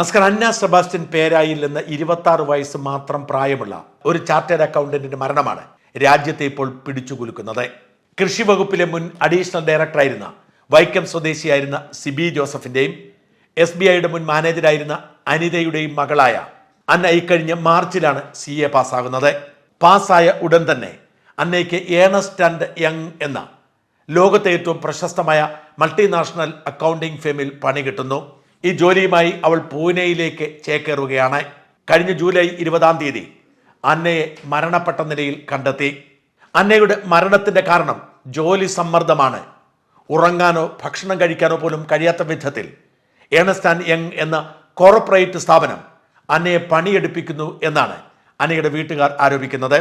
നസ്കർ അന്ന Sebastian പേരായിൽ നിന്ന് ഇരുപത്തി വയസ്സ് മാത്രം പ്രായമുള്ള ഒരു ചാർട്ടേഡ് അക്കൗണ്ടന്റിന്റെ മരണമാണ് രാജ്യത്തെ ഇപ്പോൾ പിടിച്ചുകുലുക്കുന്നത്. കൃഷി വകുപ്പിലെ മുൻ അഡീഷണൽ ഡയറക്ടറായിരുന്ന വൈക്കം സ്വദേശിയായിരുന്ന സിബി ജോസഫിന്റെയും എസ് ബി ഐയുടെ മുൻ മാനേജരായിരുന്ന അനിതയുടെയും മകളായ അന്ന ഇക്കഴിഞ്ഞ മാർച്ചിലാണ് സി എ പാസ്സാകുന്നത്. പാസ്സായ ഉടൻ തന്നെ അന്നയ്ക്ക് ഏണസ്റ്റ് ആൻഡ് യങ് എന്ന ലോകത്തെ ഏറ്റവും പ്രശസ്തമായ മൾട്ടിനാഷണൽ അക്കൗണ്ടിംഗ് ഫേമിൽ പണി കിട്ടുന്നു ഈ ജോലിയുമായി അവൾ പൂനെയിലേക്ക് ചേക്കേറുകയാണ്. കഴിഞ്ഞ ജൂലൈ ഇരുപതാം തീയതി അന്നയെ മരണപ്പെട്ട നിലയിൽ കണ്ടെത്തി. അന്നയുടെ മരണത്തിന്റെ കാരണം ജോലി സമ്മർദ്ദമാണ്. ഉറങ്ങാനോ ഭക്ഷണം കഴിക്കാനോ പോലും കഴിയാത്ത വിധത്തിൽ ഏണസ്റ്റ് യങ് എന്ന കോർപ്പറേറ്റ് സ്ഥാപനം അന്നയെ പണിയെടുപ്പിക്കുന്നു എന്നാണ് അന്നയുടെ വീട്ടുകാർ ആരോപിക്കുന്നത്.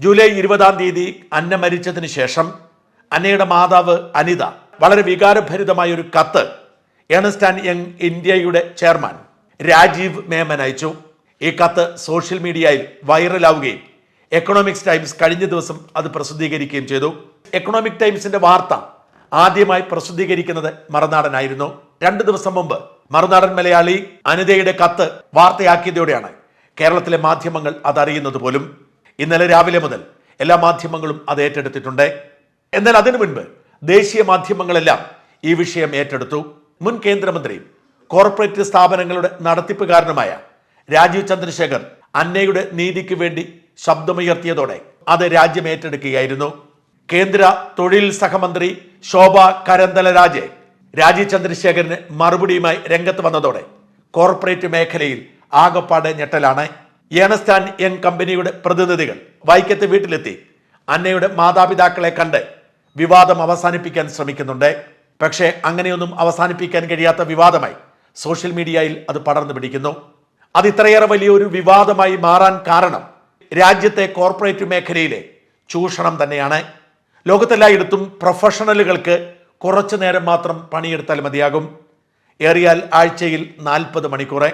ജൂലൈ ഇരുപതാം തീയതി അന്ന മരിച്ചതിന് ശേഷം അന്നയുടെ മാതാവ് അനിത വളരെ വികാരഭരിതമായ ഒരു കത്ത് ഏണസ്റ്റ് ആൻഡ് യങ് ഇന്ത്യയുടെ ചെയർമാൻ രാജീവ് മേമൻ അയച്ചു. ഈ കത്ത് സോഷ്യൽ മീഡിയയിൽ വൈറലാവുകയും എക്കണോമിക്സ് ടൈംസ് കഴിഞ്ഞ ദിവസം അത് പ്രസിദ്ധീകരിക്കുകയും ചെയ്തു. എക്കണോമിക് ടൈംസിന്റെ വാർത്ത ആദ്യമായി പ്രസിദ്ധീകരിക്കുന്നത് മറുനാടനായിരുന്നു. രണ്ടു ദിവസം മുമ്പ് മറുനാടൻ മലയാളി അനിതയുടെ കത്ത് വാർത്തയാക്കിയതോടെയാണ് കേരളത്തിലെ മാധ്യമങ്ങൾ അതറിയുന്നത് പോലും. ഇന്നലെ രാവിലെ മുതൽ എല്ലാ മാധ്യമങ്ങളും അത് ഏറ്റെടുത്തിട്ടുണ്ട്. എന്നാൽ അതിനു മുൻപ് ദേശീയ മാധ്യമങ്ങളെല്ലാം ഈ വിഷയം ഏറ്റെടുത്തു. മുൻ കേന്ദ്രമന്ത്രിയും കോർപ്പറേറ്റ് സ്ഥാപനങ്ങളുടെ നടത്തിപ്പുകാരനുമായ രാജീവ് ചന്ദ്രശേഖർ അന്നയുടെ നീതിക്ക് വേണ്ടി ശബ്ദമുയർത്തിയതോടെ അത് രാജ്യം ഏറ്റെടുക്കുകയായിരുന്നു. കേന്ദ്ര തൊഴിൽ സഹമന്ത്രി ശോഭ കരന്തലരാജെ രാജീവ് ചന്ദ്രശേഖരന് മറുപടിയുമായി രംഗത്ത് വന്നതോടെ കോർപ്പറേറ്റ് മേഖലയിൽ ആകപ്പാട് ഞെട്ടലാണ്. ഏണസ്റ്റാൻ യങ് കമ്പനിയുടെ പ്രതിനിധികൾ വൈക്കത്തെ വീട്ടിലെത്തി അന്നയുടെ മാതാപിതാക്കളെ കണ്ട് വിവാദം അവസാനിപ്പിക്കാൻ ശ്രമിക്കുന്നുണ്ട്. പക്ഷേ അങ്ങനെയൊന്നും അവസാനിപ്പിക്കാൻ കഴിയാത്ത വിവാദമായി. സോഷ്യൽ മീഡിയയിൽ അത് പടർന്നു പിടിക്കുന്നു. അത് ഇത്രയേറെ വലിയൊരു വിവാദമായി മാറാൻ കാരണം രാജ്യത്തെ കോർപ്പറേറ്റ് മേഖലയിലെ ചൂഷണം തന്നെയാണ്. ലോകത്തെല്ലായിടത്തും പ്രൊഫഷണലുകൾക്ക് കുറച്ചു നേരം മാത്രം പണിയെടുത്താൽ മതിയാകും. ഏറിയാൽ ആഴ്ചയിൽ നാൽപ്പത് മണിക്കൂറെ.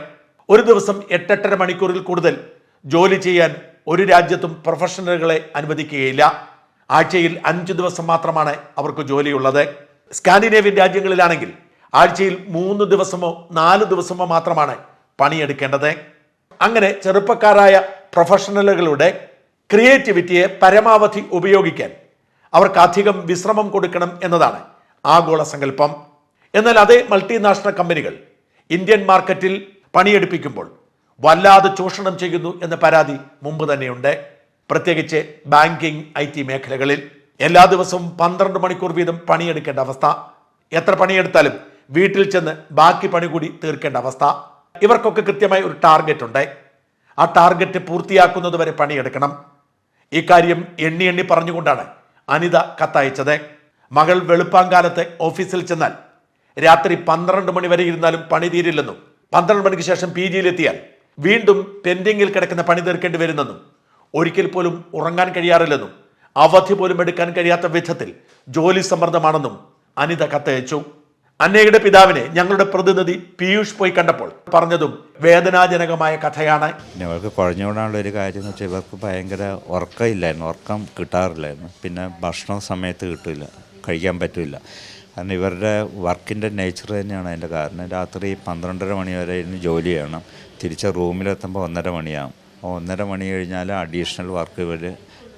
ഒരു ദിവസം എട്ടെട്ടര മണിക്കൂറിൽ കൂടുതൽ ജോലി ചെയ്യാൻ ഒരു രാജ്യത്തും പ്രൊഫഷണലുകളെ അനുവദിക്കുകയില്ല. ആഴ്ചയിൽ അഞ്ചു ദിവസം മാത്രമാണ് അവർക്ക് ജോലിയുള്ളത്. സ്കാൻഡിനേവ്യൻ രാജ്യങ്ങളിലാണെങ്കിൽ ആഴ്ചയിൽ മൂന്ന് ദിവസമോ നാല് ദിവസമോ മാത്രമാണ് പണിയെടുക്കേണ്ടത്. അങ്ങനെ ചെറുപ്പക്കാരായ പ്രൊഫഷണലുകളുടെ ക്രിയേറ്റിവിറ്റിയെ പരമാവധി ഉപയോഗിക്കാൻ അവർക്ക് അധികം വിശ്രമം കൊടുക്കണം എന്നതാണ് ആഗോള സങ്കല്പം. എന്നാൽ അതേ മൾട്ടിനാഷണൽ കമ്പനികൾ ഇന്ത്യൻ മാർക്കറ്റിൽ പണിയെടുപ്പിക്കുമ്പോൾ വല്ലാതെ ചൂഷണം ചെയ്യുന്നു എന്ന പരാതി മുമ്പ് തന്നെയുണ്ട്. പ്രത്യേകിച്ച് ബാങ്കിംഗ് ഐ മേഖലകളിൽ. എല്ലാ ദിവസവും പന്ത്രണ്ട് മണിക്കൂർ വീതം പണിയെടുക്കേണ്ട അവസ്ഥ. എത്ര പണിയെടുത്താലും വീട്ടിൽ ചെന്ന് ബാക്കി പണി കൂടി തീർക്കേണ്ട അവസ്ഥ. ഇവർക്കൊക്കെ കൃത്യമായി ഒരു ടാർഗറ്റ് ഉണ്ട്. ആ ടാർഗറ്റ് പൂർത്തിയാക്കുന്നത് വരെ പണിയെടുക്കണം. ഇക്കാര്യം എണ്ണി എണ്ണി പറഞ്ഞുകൊണ്ടാണ് അനിത കത്തയച്ചത്. മകൾ വെളുപ്പാങ്കാലത്ത് ഓഫീസിൽ ചെന്നാൽ രാത്രി പന്ത്രണ്ട് മണി വരെ ഇരുന്നാലും പണി തീരില്ലെന്നും പന്ത്രണ്ട് മണിക്ക് ശേഷം പി ജിയിലെത്തിയാൽ വീണ്ടും പെൻഡിങ്ങിൽ കിടക്കുന്ന പണി തീർക്കേണ്ടി വരുന്നെന്നും ഒരിക്കൽ പോലും ഉറങ്ങാൻ കഴിയാറില്ലെന്നും അവധി പോലും എടുക്കാൻ കഴിയാത്ത വിധത്തിൽ ജോലി സമ്മർദ്ദമാണെന്നും അനിത കത്തയച്ചു. അന്നയുടെ പിതാവിനെ ഞങ്ങളുടെ പ്രതിനിധി പീയൂഷ് പോയി കണ്ടപ്പോൾ പറഞ്ഞതും വേദനാജനകമായ കഥയാണ്. ഞങ്ങൾക്ക് കുഴഞ്ഞുകൂടാനുള്ള ഒരു കാര്യം എന്ന് വെച്ചാൽ ഇവർക്ക് ഭയങ്കര ഉറക്കമില്ലായിരുന്നു. ഉറക്കം കിട്ടാറില്ലായിരുന്നു. പിന്നെ ഭക്ഷണം സമയത്ത് കിട്ടില്ല. കഴിക്കാൻ പറ്റില്ല. കാരണം ഇവരുടെ വർക്കിന്റെ നേച്ചർ തന്നെയാണ് അതിന്റെ കാരണം. രാത്രി പന്ത്രണ്ടര മണി വരെ ഇരുന്ന് ജോലി ചെയ്യണം. തിരിച്ച് റൂമിലെത്തുമ്പോൾ ഒന്നര മണിയാകും ഒന്നര മണി കഴിഞ്ഞാൽ അഡീഷണൽ വർക്ക് ഇവർ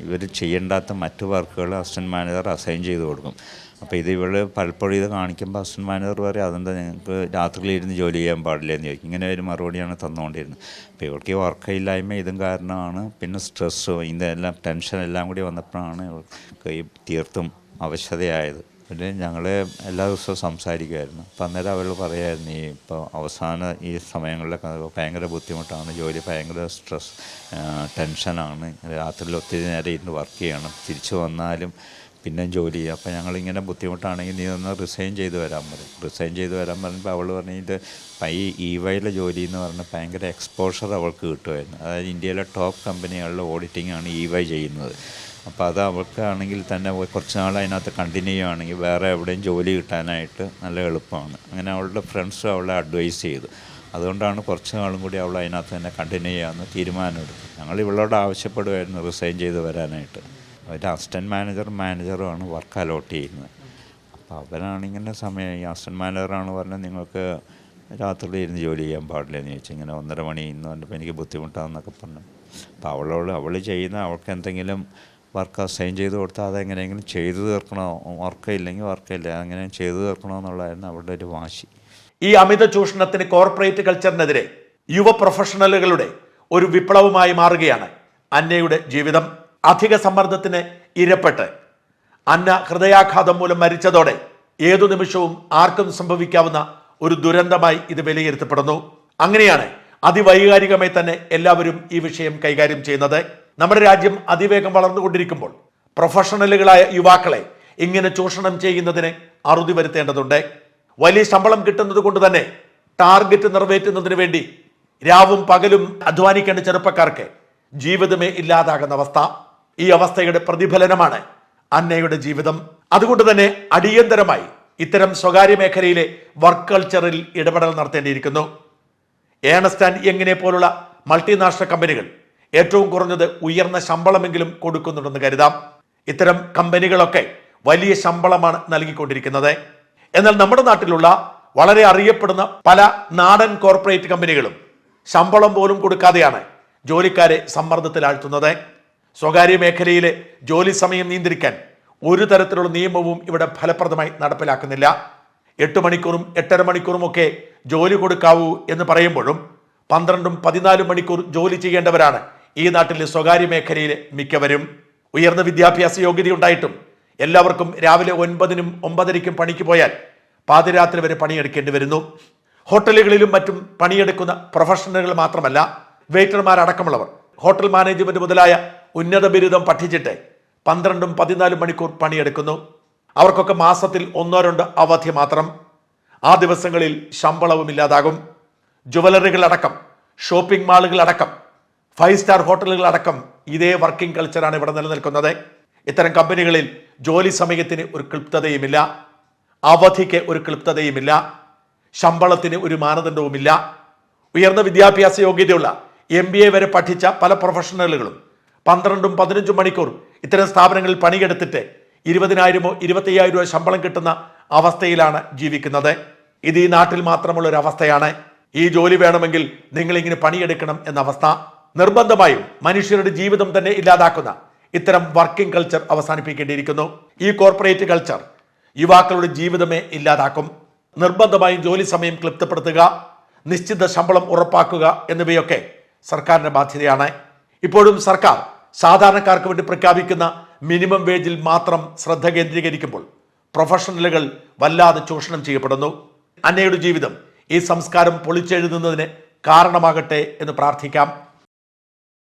ഇവർ ചെയ്യേണ്ടാത്ത മറ്റു വർക്കുകൾ അസിസ്റ്റന്റ് മാനേജർ അസൈൻ ചെയ്ത് കൊടുക്കും. അപ്പോൾ ഇത് ഇവൾ പലപ്പോഴും ഇത് കാണിക്കുമ്പോൾ അസിസ്റ്റന്റ് മാനേജർ പറയും അതെന്താ നിങ്ങൾക്ക് രാത്രിയിൽ ഇരുന്ന് ജോലി ചെയ്യാൻ പാടില്ല? എന്ന് ചോദിക്കും. ഇങ്ങനെ ഒരു മറുപടിയാണ് തന്നുകൊണ്ടിരുന്നത് അപ്പോൾ ഇവൾക്ക് ഈ ഇല്ലായ്മ ഇതും കാരണമാണ്. പിന്നെ സ്ട്രെസ്സും ഇതെല്ലാം ടെൻഷൻ എല്ലാം കൂടി വന്നപ്പോഴാണ് ഇവൾക്ക് തീർത്തും അവശതയായത്. പിന്നെ ഞങ്ങൾ എല്ലാ ദിവസവും സംസാരിക്കുമായിരുന്നു അപ്പം അന്നേരം അവൾ പറയായിരുന്നു ഈ ഇപ്പോൾ അവസാന ഈ സമയങ്ങളിലൊക്കെ ഭയങ്കര ബുദ്ധിമുട്ടാണ് ജോലി ഭയങ്കര സ്ട്രെസ് ടെൻഷനാണ് രാത്രിയിൽ ഒത്തിരി നേരം ഇരുന്ന് വർക്ക് ചെയ്യണം തിരിച്ചു വന്നാലും പിന്നെ ജോലി അപ്പോൾ ഞങ്ങളിങ്ങനെ ബുദ്ധിമുട്ടാണെങ്കിൽ നീ ഒന്ന് റിസൈൻ ചെയ്ത് വരാൻ പറയും. റിസൈൻ ചെയ്ത് വരാൻ പറഞ്ഞപ്പോൾ അവൾ പറഞ്ഞിട്ട് ഈ ഇ വൈയിലെ ജോലി എന്ന് പറഞ്ഞാൽ ഭയങ്കര എക്സ്പോഷർ അവൾക്ക് കിട്ടുമായിരുന്നു. അതായത് ഇന്ത്യയിലെ ടോപ്പ് കമ്പനികളിലെ ഓഡിറ്റിംഗ് ആണ് ഇ വൈ ചെയ്യുന്നത്. അപ്പോൾ അത് അവൾക്കാണെങ്കിൽ തന്നെ കുറച്ച് നാൾ അതിനകത്ത് കണ്ടിന്യൂ ചെയ്യുകയാണെങ്കിൽ വേറെ എവിടെയും ജോലി കിട്ടാനായിട്ട് നല്ല എളുപ്പമാണ്. അങ്ങനെ അവളുടെ ഫ്രണ്ട്സ് അവളെ അഡ്വൈസ് ചെയ്തു. അതുകൊണ്ടാണ് കുറച്ച് നാളും കൂടി അവൾ അതിനകത്ത് തന്നെ കണ്ടിന്യൂ ചെയ്യാമെന്ന് തീരുമാനമെടുത്തു ഞങ്ങൾ ഇവളോട് ആവശ്യപ്പെടുമായിരുന്നു റിസൈൻ ചെയ്ത് വരാനായിട്ട്. ഒരു അസിസ്റ്റന്റ് മാനേജർ മാനേജറുമാണ് വർക്ക് അലോട്ട് ചെയ്യുന്നത്. അപ്പോൾ അവരാണ് ഇങ്ങനെ സമയം ഈ അസിസ്റ്റന്റ് മാനേജറാണ് പറഞ്ഞാൽ നിങ്ങൾക്ക് രാത്രി ഇരുന്ന് ജോലി ചെയ്യാൻ പാടില്ല എന്ന് ചോദിച്ചു ഇങ്ങനെ ഒന്നര മണി ഇന്ന് പറഞ്ഞപ്പോൾ എനിക്ക് ബുദ്ധിമുട്ടാണെന്നൊക്കെ പറഞ്ഞു. അപ്പോൾ അവളോട് അവൾ ചെയ്യുന്ന അവൾക്ക് എന്തെങ്കിലും വർക്ക് അസൈൻ ചെയ്ത് കൊടുത്താൽ അതെങ്ങനെയെങ്കിലും ചെയ്തു തീർക്കണോ? വർക്ക് ഇല്ലെങ്കിൽ വർക്ക് ഇല്ല അങ്ങനെ ചെയ്തു തീർക്കണോ എന്നുള്ളതായിരുന്നു അവളുടെ ഒരു വാശി. ഈ അമിത ചൂഷണത്തിന് കോർപ്പറേറ്റ് കൾച്ചറിനെതിരെ യുവ പ്രൊഫഷണലുകളുടെ ഒരു വിപ്ലവമായി മാറുകയാണ് അന്നയുടെ ജീവിതം. അധിക സമ്മർദ്ദത്തിന് ഇരപ്പെട്ട്. അന്ന ഹൃദയാഘാതം മൂലം മരിച്ചതോടെ ഏതു നിമിഷവും ആർക്കും സംഭവിക്കാവുന്ന ഒരു ദുരന്തമായി ഇത് വിലയിരുത്തപ്പെടുന്നു. അങ്ങനെയാണ് അതിവൈകാരികമായി തന്നെ എല്ലാവരും ഈ വിഷയം കൈകാര്യം ചെയ്യുന്നത്. നമ്മുടെ രാജ്യം അതിവേഗം വളർന്നുകൊണ്ടിരിക്കുമ്പോൾ പ്രൊഫഷണലുകളായ യുവാക്കളെ ഇങ്ങനെ ചൂഷണം ചെയ്യുന്നതിന് അറുതി വരുത്തേണ്ടതുണ്ട്. വലിയ ശമ്പളം കിട്ടുന്നത് കൊണ്ട് തന്നെ ടാർഗറ്റ് നിറവേറ്റുന്നതിന് വേണ്ടി രാവും പകലും അധ്വാനിക്കേണ്ട ചെറുപ്പക്കാർക്ക് ജീവിതമേ ഇല്ലാതാകുന്ന അവസ്ഥ. ഈ അവസ്ഥയുടെ പ്രതിഫലനമാണ് അന്നയുടെ ജീവിതം. അതുകൊണ്ട് തന്നെ അടിയന്തരമായി ഇത്തരം സ്വകാര്യ മേഖലയിലെ വർക്ക് കൾച്ചറിൽ ഇടപെടൽ നടത്തേണ്ടിയിരിക്കുന്നു. ഏണസ്റ്റ് ആൻഡ് യങ്ങിനെ പോലുള്ള മൾട്ടിനാഷണൽ കമ്പനികൾ ഏറ്റവും കുറഞ്ഞത് ഉയർന്ന ശമ്പളമെങ്കിലും കൊടുക്കുന്നുണ്ടെന്ന് കരുതാം. ഇത്തരം കമ്പനികളൊക്കെ വലിയ ശമ്പളമാണ് നൽകിക്കൊണ്ടിരിക്കുന്നത്. എന്നാൽ നമ്മുടെ നാട്ടിലുള്ള വളരെ അറിയപ്പെടുന്ന പല നാടൻ കോർപ്പറേറ്റ് കമ്പനികളും ശമ്പളം പോലും കൊടുക്കാതെയാണ് ജോലിക്കാരെ സമ്മർദ്ദത്തിലാഴ്ത്തുന്നത്. സ്വകാര്യ മേഖലയിലെ ജോലി സമയം നിയന്ത്രിക്കാൻ ഒരു തരത്തിലുള്ള നിയമവും ഇവിടെ ഫലപ്രദമായി നടപ്പിലാക്കുന്നില്ല. എട്ട് മണിക്കൂറും എട്ടര മണിക്കൂറും ഒക്കെ ജോലി കൊടുക്കാവൂ എന്ന് പറയുമ്പോഴും പന്ത്രണ്ടും പതിനാലും മണിക്കൂർ ജോലി ചെയ്യേണ്ടവരാണ് ഈ നാട്ടിലെ സ്വകാര്യ മേഖലയിലെ മിക്കവരും. ഉയർന്ന വിദ്യാഭ്യാസ യോഗ്യതയുണ്ടായിട്ടും എല്ലാവർക്കും രാവിലെ ഒൻപതിനും ഒമ്പതരയ്ക്കും പണിക്ക് പോയാൽ പാതിരാത്രി വരെ പണിയെടുക്കേണ്ടി വരുന്നു. ഹോട്ടലുകളിലും മറ്റും പണിയെടുക്കുന്ന പ്രൊഫഷണലുകൾ മാത്രമല്ല വെയിറ്റർമാരടക്കമുള്ളവർ ഹോട്ടൽ മാനേജ്മെന്റ് മുതലായ ഉന്നത ബിരുദം പഠിച്ചിട്ട് പന്ത്രണ്ടും പതിനാലും മണിക്കൂർ പണിയെടുക്കുന്നു. അവർക്കൊക്കെ മാസത്തിൽ ഒന്നോ രണ്ടോ അവധി മാത്രം. ആ ദിവസങ്ങളിൽ ശമ്പളവും ഇല്ലാതാകും. ജുവലറികളടക്കം ഷോപ്പിംഗ് മാളുകളടക്കം ഫൈവ് സ്റ്റാർ ഹോട്ടലുകളടക്കം ഇതേ വർക്കിംഗ് കൾച്ചറാണ് ഇവിടെ നിലനിൽക്കുന്നത്. ഇത്തരം കമ്പനികളിൽ ജോലി സമയത്തിന് ഒരു ക്ലിപ്തതയുമില്ല. അവധിക്ക് ഒരു ക്ലിപ്തതയുമില്ല. ശമ്പളത്തിന് ഒരു മാനദണ്ഡവുമില്ല. ഉയർന്ന വിദ്യാഭ്യാസ യോഗ്യതയുള്ള എം വരെ പഠിച്ച പല പ്രൊഫഷണലുകളും പന്ത്രണ്ടും പതിനഞ്ചും മണിക്കൂർ ഇത്തരം സ്ഥാപനങ്ങളിൽ പണിയെടുത്തിട്ട് ഇരുപതിനായിരമോ ഇരുപത്തയ്യായിരം രൂപ ശമ്പളം കിട്ടുന്ന അവസ്ഥയിലാണ് ജീവിക്കുന്നത്. ഇത് ഈ നാട്ടിൽ മാത്രമുള്ള ഒരു അവസ്ഥയാണ് ഈ ജോലി വേണമെങ്കിൽ നിങ്ങൾ ഇങ്ങനെ പണിയെടുക്കണം എന്ന അവസ്ഥ നിർബന്ധമായും മനുഷ്യരുടെ ജീവിതം തന്നെ ഇല്ലാതാക്കുന്ന ഇത്തരം വർക്കിംഗ് കൾച്ചർ അവസാനിപ്പിക്കേണ്ടിയിരിക്കുന്നു. ഈ കോർപ്പറേറ്റ് കൾച്ചർ യുവാക്കളുടെ ജീവിതമേ ഇല്ലാതാക്കും. നിർബന്ധമായും ജോലി സമയം ക്ലിപ്തപ്പെടുത്തുക നിശ്ചിത ശമ്പളം ഉറപ്പാക്കുക എന്നിവയൊക്കെ സർക്കാരിന്റെ ബാധ്യതയാണ്. ഇപ്പോഴും സർക്കാർ സാധാരണക്കാർക്ക് വേണ്ടി പ്രഖ്യാപിക്കുന്ന മിനിമം വേജിൽ മാത്രം ശ്രദ്ധ കേന്ദ്രീകരിക്കുമ്പോൾ പ്രൊഫഷണലുകൾ വല്ലാതെ ചൂഷണം ചെയ്യപ്പെടുന്നു. അന്നയുടെ ജീവിതം ഈ സംസ്കാരം പൊളിച്ചെഴുതുന്നതിന് കാരണമാകട്ടെ എന്ന് പ്രാർത്ഥിക്കാം.